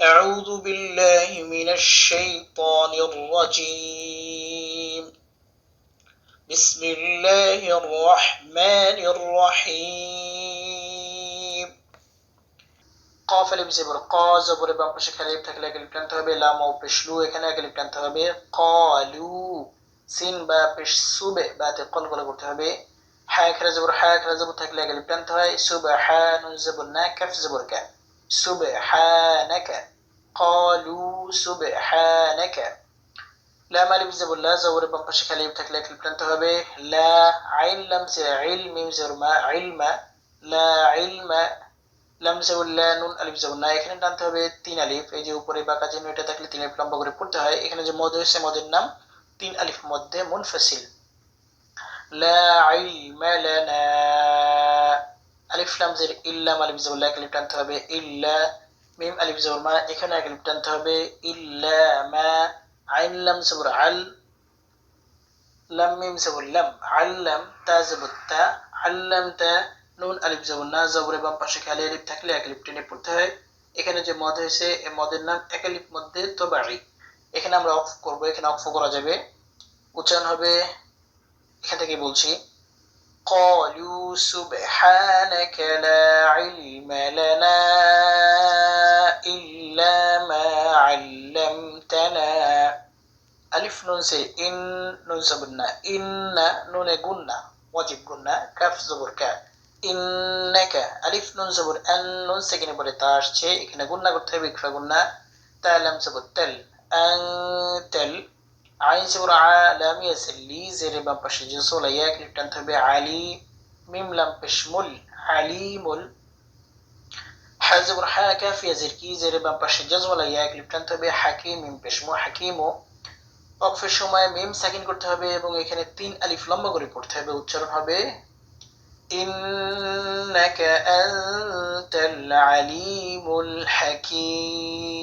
أعوذ بالله من الشيطان الرجيم بسم الله الرحمن الرحيم قاف الف زبر قا زبر বাম পাশে খালি থাকলে একে লিপ টানতে হবে লাম ও পেশলু এখানে একে লিপ টানতে হবে قالوا সিন বা পেশ সুবে বাতে কলকলা করতে হবে হ্যাঁ খেলা জবর হ্যাঁ খেলা জবর থাকলে একে লিপ টানতে হয় সুবহান জবর না কাফ জবর কা সুবহানাকা قالوا سبحانك لا মালিফ জবর লা জবরের বাম পাশে খালি থাকলে এক লিপ টানতে হবে লা আইন লাম সে ইল মিম জবর মা ইলমা লা ইলমা লাম জবর লা নুন আলিফ জবর না এখানে টানতে হবে তিন আলিফ এই যে উপরে বাঁকা চিহ্ন এটা থাকলে তিন আলিফ লম্বা করে পড়তে হয় এখানে যে মদ হয়েছে মদের নাম তিন আলিফ মধ্যে মুনফাসিল লা ইলমা লানা আলিফ আলিফ জবর টানতে হবে, ইল্লা মিম আলিফ জবর মা, এখানে টানতে হবে, ইল্লা মা আইন লাম জবর আল, লাম মিম জবর লাম আল্লাম তা জবর তা আল্লাম তা নুন আলিফ জবর না জবরের বাম পাশে খালি আলিফ থাকলে এক টেনে পড়তে হয়। এখানে যে মদ হয়েছে এই মদের নাম এক মধ্যে তোবারি। এখানে আমরা অফ করব, এখানে অফ করা যাবে। উচ্চারণ হবে, এখান থেকে বলছি قالوا سبحانك لا علم لنا إلا ما علمتنا ألف نون سي إن نون سبنا إن نون قلنا واجب قلنا كاف زبر كاف إنك ألف نون زبر أن نون سكينة بولي تاش شيء إكنا قلنا قلت هبك فقلنا تالم زبر تل أن تل আইন সবর আলাম ইয়াসলি জেরে বাম পাশে যে সোলা এক লিপ টানতে হবে আলি মিম লাম পেশমুল আলিমুল হাজবর হা কাফিয়া জের কি জেরে বাম পাশে জাজওয়ালা এক লিপ টানতে হবে হাকিম মিম পেশমু হাকিমু অকফের সময় মিম সাকিন করতে হবে এবং এখানে তিন আলিফ লম্বা করে পড়তে হবে উচ্চারণ হবে إنك أنت العليم الحكيم